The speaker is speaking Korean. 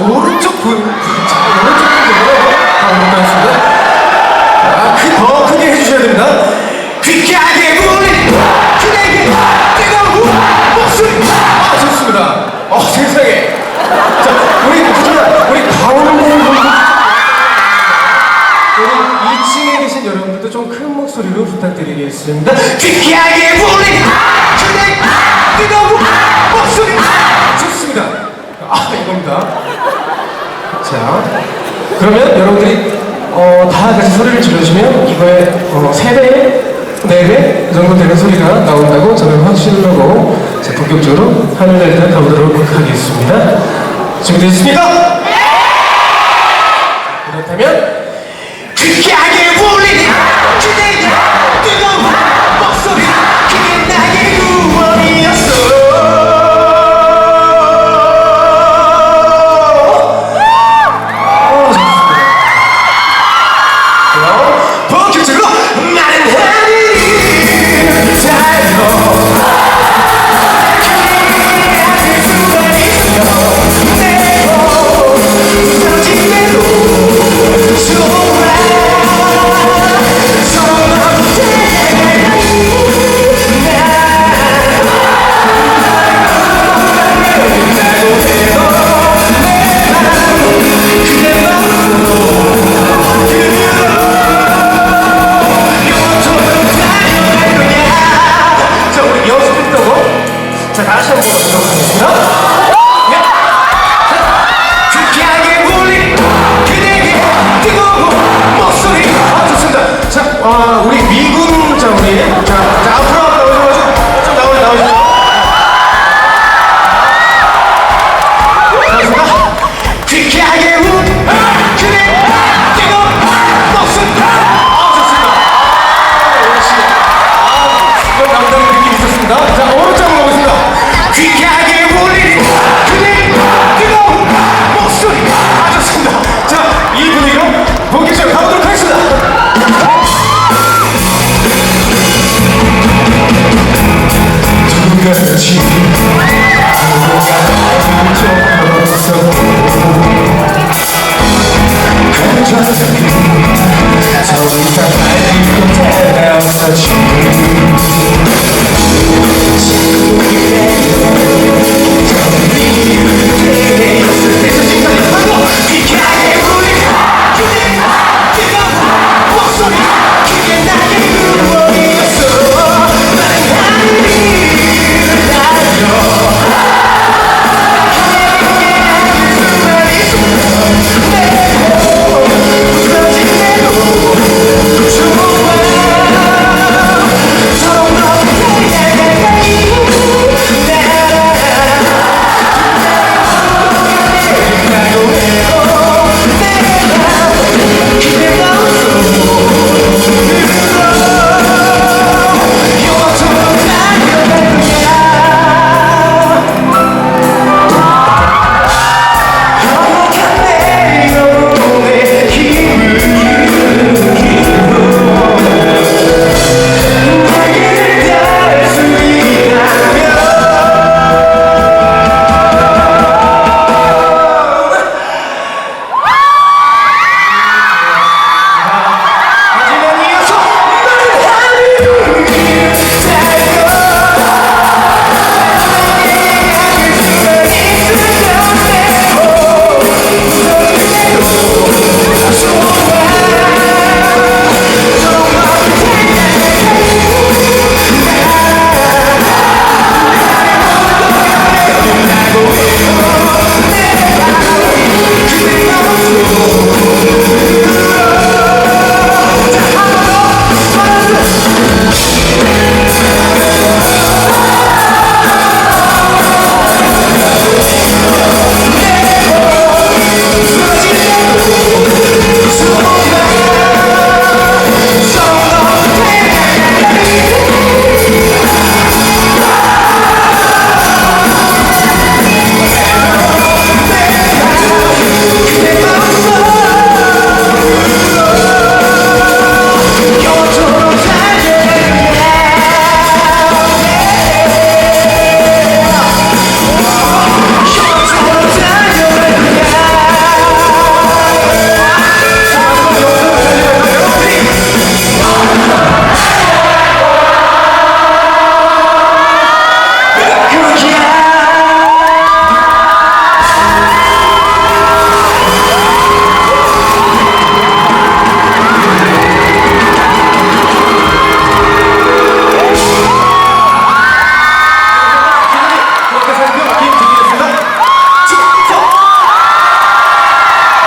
오른쪽 분, 자, 오른쪽 분으로 가보겠습니다. 아, 그, 더 크게 해주셔야 됩니다. 귀하게 울린 그대에게 뜨거운 목소리. 아, 좋습니다. 어, 세상에. 자, 우리, 그렇지만, 우리 분들. 우리 2층에 계신 여러분들도 좀 큰 목소리로 부탁드리겠습니다. 귀하게 울린 그러면 여러분들이 어, 다 같이 소리를 질러주면 이거에 어, 3배, 4배 정도 되는 소리가 나온다고 저는 확신을 하고 자, 본격적으로 하늘 날들 가보도록 하겠습니다. 준비되셨습니까? 그렇다면 자, 다시 한번 보도록 하겠습니다. 귀하게 울린 그대의 뜨거운 목소리. 아, 좋습니다. 자, 아, 우리 that you.